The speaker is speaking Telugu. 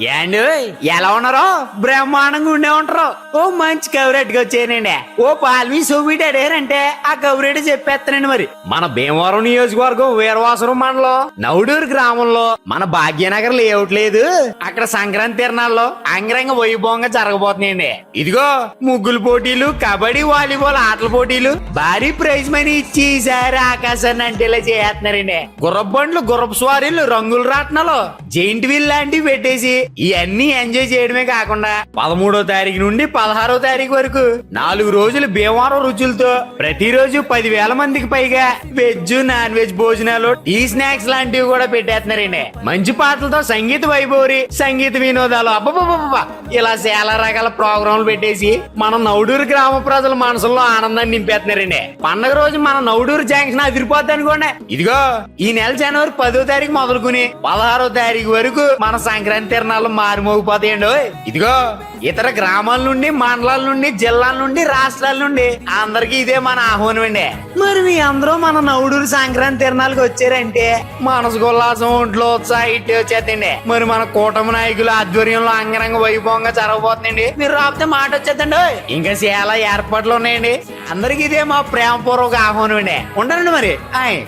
ఏండు? ఎలా ఉన్నారో? బ్రహ్మాండంగా ఉండే ఉంటారు. ఓ మంచి కవరేట్గా వచ్చానండి. ఓ పాల్వి సోబీట్ అడిగారంటే ఆ కవరేట్ చెప్పేస్తానండి మరి. మన భీమవరం నియోజకవర్గం వీరవాసరం మండలం. నౌడూరు గ్రామంలో మన భాగ్యనగర్ లేఅవుట్ లేదు. అక్కడ సంక్రాంతి తిరణాల్లో అంగరంగ వైభవంగా జరగబోతున్నాయండి. ఇదిగో ముగ్గులు పోటీలు కబడ్డీ వాలీబాల్ ఆటల పోటీలు. భారీ ప్రైజ్ మనీ ఇచ్చి ఈసారి ఆకాశాన్ని అంటేలా చేస్తున్నారండి. గుర్రపు బండ్లు గుర్రపు స్వారీలు రంగుల రాట్నాలు జైంట్ వీల్ లాంటివి పెట్టేసి ఇవన్నీ ఎంజాయ్ చేయడమే కాకుండా పదమూడో తారీఖు నుండి పదహారో తారీఖు వరకు నాలుగు రోజులు భీమవరం రుచులతో ప్రతిరోజు పదివేల మందికి పైగా వెజ్ నాన్ వెజ్ భోజనాలు టీ స్నాక్స్ లాంటివి కూడా పెట్టేస్తున్నారండి. మంచి పాటలతో సంగీత వైభవరి సంగీత వినోదాలు అబ్బబ్బబ్బబ్బా ఇలా చాలా రకాల ప్రోగ్రాంలు పెట్టేసి మన నౌడూరు గ్రామ ప్రజల మనసులో ఆనందాన్ని నింపేస్తున్నారండి. పండగ రోజు మన నౌడూరు జంక్షన్ అదిరిపోద్ది అనుకోండి. ఇదిగో ఈ నెల జనవరి పదో తారీఖు మొదలుకుని పదహారో తారీఖు వరకు మన సంక్రాంతి తిరణాలు మారిమోగిపోతాయండి ఓయ్. ఇదిగో ఇతర గ్రామాల నుండి మండలాల నుండి జిల్లాల నుండి రాష్ట్రాల నుండి అందరికి ఇదే మన ఆహ్వానం అండి మరి మీ అందరూ మన నౌడూరు సంక్రాంతి తిరణాలకు వచ్చారంటే? మనసు ఉల్లాసం ఒంట్లో ఉత్సాహం ఇట్టే వచ్చేద్దండి. మరి మన కూటమి నాయకుల ఆధ్వర్యంలో అంగరంగ వైభవంగా జరగబోతుందండి. మీరు రాపితే మాట వచ్చేద్దండి. ఇంకా చాలా ఏర్పాట్లు ఉన్నాయండి. అందరికి ఇదే మా ప్రేమపూర్వక ఆహ్వానం అండి ఉంటానండి మరి. ఆయ్.